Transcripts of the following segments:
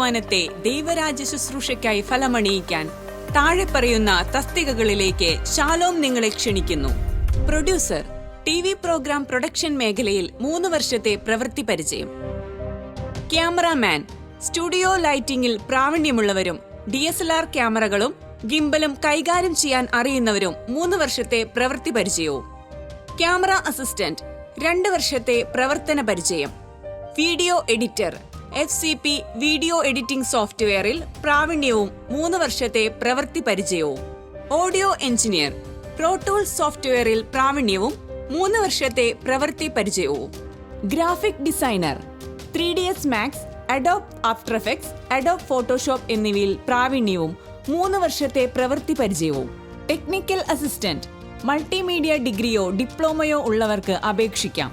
അധ്വാനത്തെ ദൈവരാജ്യ ശുശ്രൂഷയ്ക്കായി ഫലമണിയിക്കാൻ താഴെ പറയുന്ന തസ്തികകളിലേക്ക് ശാലോം നിങ്ങളെ ക്ഷണിക്കുന്നു. Producer T V program production മേഖലയിൽ മൂന്ന് വർഷത്തെ പ്രവൃത്തി പരിചയം. ക്യാമറാമാൻ സ്റ്റുഡിയോ ലൈറ്റിംഗിൽ പ്രാവീണ്യമുള്ളവരും ഡി എസ് എൽ ആർ ക്യാമറകളും ഗിംബലും കൈകാര്യം ചെയ്യാൻ അറിയുന്നവരും മൂന്ന് വർഷത്തെ പ്രവൃത്തി പരിചയവും. ക്യാമറ അസിസ്റ്റന്റ് രണ്ട് വർഷത്തെ പ്രവർത്തന പരിചയം. Video editor F C P video editing സോഫ്റ്റ്വെയറിൽ പ്രാവീണ്യവും മൂന്ന് വർഷത്തെ പ്രവൃത്തി പരിചയവും. ഓഡിയോ എഞ്ചിനീയർ പ്രോട്ടൂൾ സോഫ്റ്റ്വെയറിൽ പ്രാവീണ്യവും മൂന്ന് വർഷത്തെ പ്രവൃത്തി പരിചയവും. Graphic designer three D S Max Adobe After Effects Adobe Photoshop എന്നിവയിൽ പ്രാവീണ്യവും മൂന്ന് വർഷത്തെ പ്രവൃത്തി പരിചയവും. ടെക്നിക്കൽ അസിസ്റ്റന്റ് മൾട്ടിമീഡിയ ഡിഗ്രിയോ ഡിപ്ലോമയോ ഉള്ളവർക്ക് അപേക്ഷിക്കാം.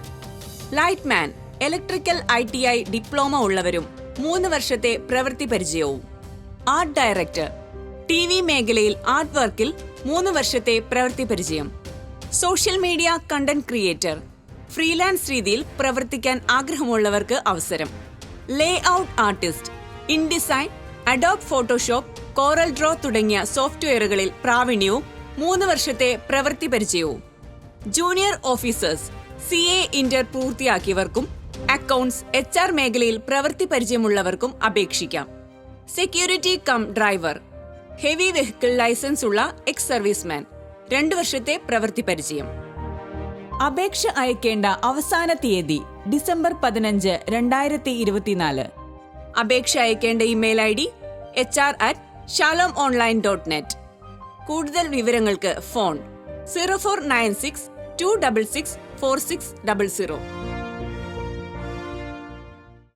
Lightman electrical I T I diploma ഉള്ളവരും മൂന്ന് വർഷത്തെ പ്രവൃത്തി പരിചയവും. ആർട്ട് ഡയറക്ടർ ടി വി മേഖലയിൽ ആർട്ട് വർക്കിൽ മൂന്ന് വർഷത്തെ പ്രവൃത്തി പരിചയം. Social media content creator freelance രീതിയിൽ പ്രവർത്തിക്കാൻ ആഗ്രഹമുള്ളവർക്ക് അവസരം. Layout artist InDesign Adobe Photoshop Corel draw തുടങ്ങിയ സോഫ്റ്റ്വെയറുകളിൽ പ്രാവീണ്യവും മൂന്ന് വർഷത്തെ പ്രവൃത്തി പരിചയവും. Junior officers C A inter പൂർത്തിയാക്കിയവർക്കും accounts H R മേഖലയിൽ പ്രവൃത്തി പരിചയമുള്ളവർക്കും അപേക്ഷിക്കാം. Security cum driver. Heavy vehicle licence ഉള്ള എക്സ് സർവീസ്മാൻ. രണ്ടു വർഷത്തെ പ്രവൃത്തി പരിചയം. അപേക്ഷ അയക്കേണ്ട അവസാന തീയതി ഡിസംബർ പതിനഞ്ച് രണ്ടായിരത്തി ഇരുപത്തിനാല് അപേക്ഷ അയക്കേണ്ട email I D H R at Shalom online dot net. കൂടുതൽ വിവരങ്ങൾക്ക് phone. Zero four nine six two double six four six double zero.